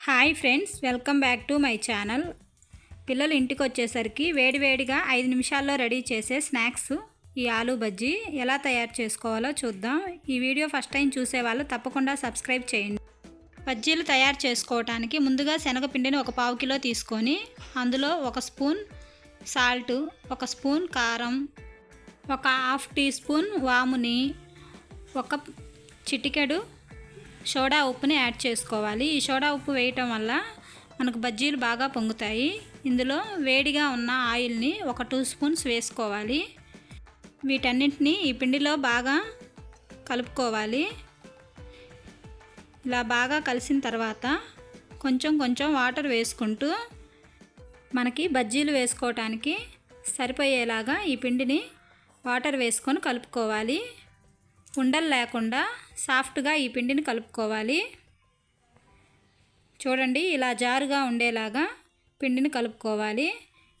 Hi friends welcome back to my channel. పిల్లలు ఇంటికి వచ్చేసరికి వేడివేడిగా ఐదు నిమిషాల్లో రెడీ చేసే స్నాక్స్ ఈ ఆలూ బజ్జీ ఎలా తయారు చేసుకోవాలో చూద్దాం. ఈ వీడియో ఫస్ట్ టైం చూసే వాళ్ళు తప్పకుండా సబ్స్క్రైబ్ చేయండి. బజ్జీలు తయారు చేసుకోవటానికి ముందుగా శనగపిండిని ఒక పావు కిలో తీసుకొని అందులో ఒక స్పూన్ సాల్ట్ ఒక స్పూన్ కారం ఒక హాఫ్ టీ స్పూన్ వాముని ఒక చిటికెడు సోడా ఉప్పుని యాడ్ చేసుకోవాలి. ఈ సోడా ఉప్పు వేయటం వల్ల మనకు బజ్జీలు బాగా పొంగుతాయి. ఇందులో వేడిగా ఉన్న ఆయిల్ని ఒక టూ స్పూన్స్ వేసుకోవాలి. వీటన్నింటినీ ఈ పిండిలో బాగా కలుపుకోవాలి. ఇలా బాగా కలిసిన తర్వాత కొంచెం కొంచెం వాటర్ వేసుకుంటూ మనకి బజ్జీలు వేసుకోవటానికి సరిపోయేలాగా ఈ పిండిని వాటర్ వేసుకొని కలుపుకోవాలి. ఉండలు లేకుండా సాఫ్ట్గా ఈ పిండిని కలుపుకోవాలి. చూడండి ఇలా జారుగా ఉండేలాగా పిండిని కలుపుకోవాలి.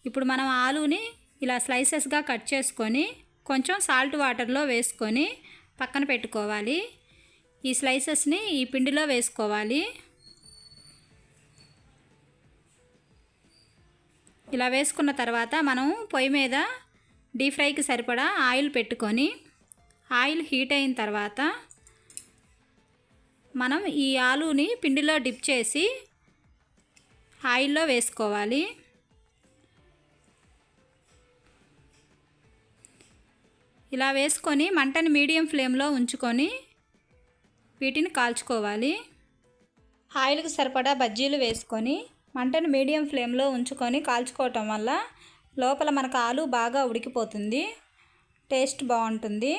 ఇప్పుడు మనం ఆలుని ఇలా స్లైసెస్గా కట్ చేసుకొని కొంచెం సాల్ట్ వాటర్లో వేసుకొని పక్కన పెట్టుకోవాలి. ఈ స్లైసెస్ని ఈ పిండిలో వేసుకోవాలి. ఇలా వేసుకున్న తర్వాత మనం పొయ్యి మీద డీప్ ఫ్రైకి సరిపడా ఆయిల్ పెట్టుకొని ఆయిల్ హీట్ అయిన తర్వాత మనం ఈ ఆలుని పిండిలో డిప్ చేసి ఆయిల్లో వేసుకోవాలి. ఇలా వేసుకొని మంటని మీడియం ఫ్లేమ్లో ఉంచుకొని వీటిని కాల్చుకోవాలి. ఆయిల్కి సరిపడా బజ్జీలు వేసుకొని మంటను మీడియం ఫ్లేమ్లో ఉంచుకొని కాల్చుకోవటం వల్ల లోపల మనకు ఆలు బాగా ఉడికిపోతుంది. టేస్ట్ బాగుంటుంది.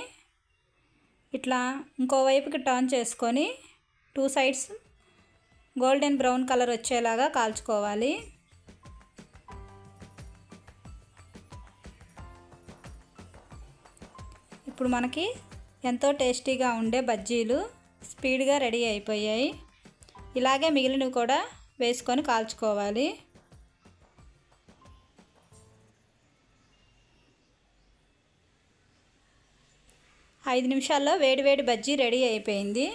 ఇట్లా ఇంకోవైపుకి టర్న్ చేసుకొని two sides golden brown colour వచ్చేలాగా కాల్చుకోవాలి. ఇప్పుడు మనకి ఎంతో టేస్టీగా ఉండే బజ్జీలు స్పీడ్గా రెడీ అయిపోయాయి. ఇలాగే మిగిలినవి కూడా వేసుకొని కాల్చుకోవాలి. ఐదు నిమిషాల్లో వేడివేడి బజ్జీ రెడీ అయిపోయింది.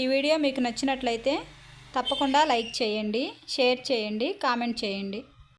ఈ వీడియో మీకు నచ్చినట్లయితే తప్పకుండా లైక్ చేయండి షేర్ చేయండి కామెంట్ చేయండి.